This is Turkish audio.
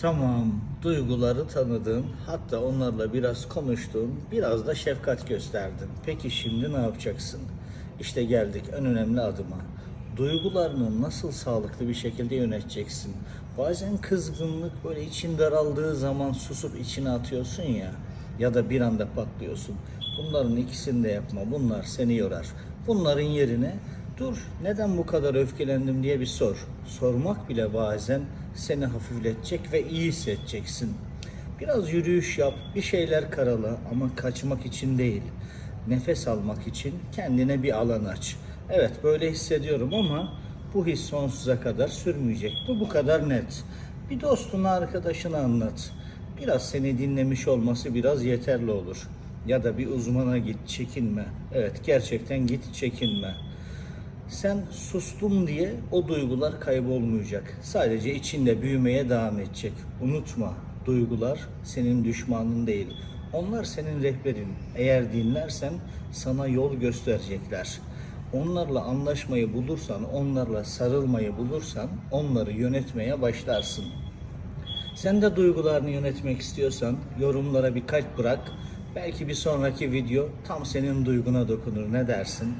Tamam, duyguları tanıdın, hatta onlarla biraz konuştun, biraz da şefkat gösterdin. Peki şimdi ne yapacaksın? İşte geldik en önemli adıma. Duygularını nasıl sağlıklı bir şekilde yöneteceksin? Bazen kızgınlık böyle için daraldığı zaman susup içine atıyorsun ya ya da bir anda patlıyorsun. Bunların ikisini de yapma. Bunlar seni yorar. Bunların yerine dur neden bu kadar öfkelendim diye bir sor. Sormak bile bazen seni hafifletecek ve iyi hissedeceksin. Biraz yürüyüş yap, bir şeyler karala ama kaçmak için değil. Nefes almak için kendine bir alan aç. Evet böyle hissediyorum ama bu his sonsuza kadar sürmeyecek. Bu bu kadar net. Bir dostuna, arkadaşına anlat. Biraz seni dinlemiş olması biraz yeterli olur. Ya da bir uzmana git, çekinme. Evet gerçekten git, çekinme. Sen sustum diye o duygular kaybolmayacak. Sadece içinde büyümeye devam edecek. Unutma, duygular senin düşmanın değil. Onlar senin rehberin. Eğer dinlersen sana yol gösterecekler. Onlarla anlaşmayı bulursan, onlarla sarılmayı bulursan onları yönetmeye başlarsın. Sen de duygularını yönetmek istiyorsan yorumlara bir kalp bırak. Belki bir sonraki video tam senin duyguna dokunur. Ne dersin?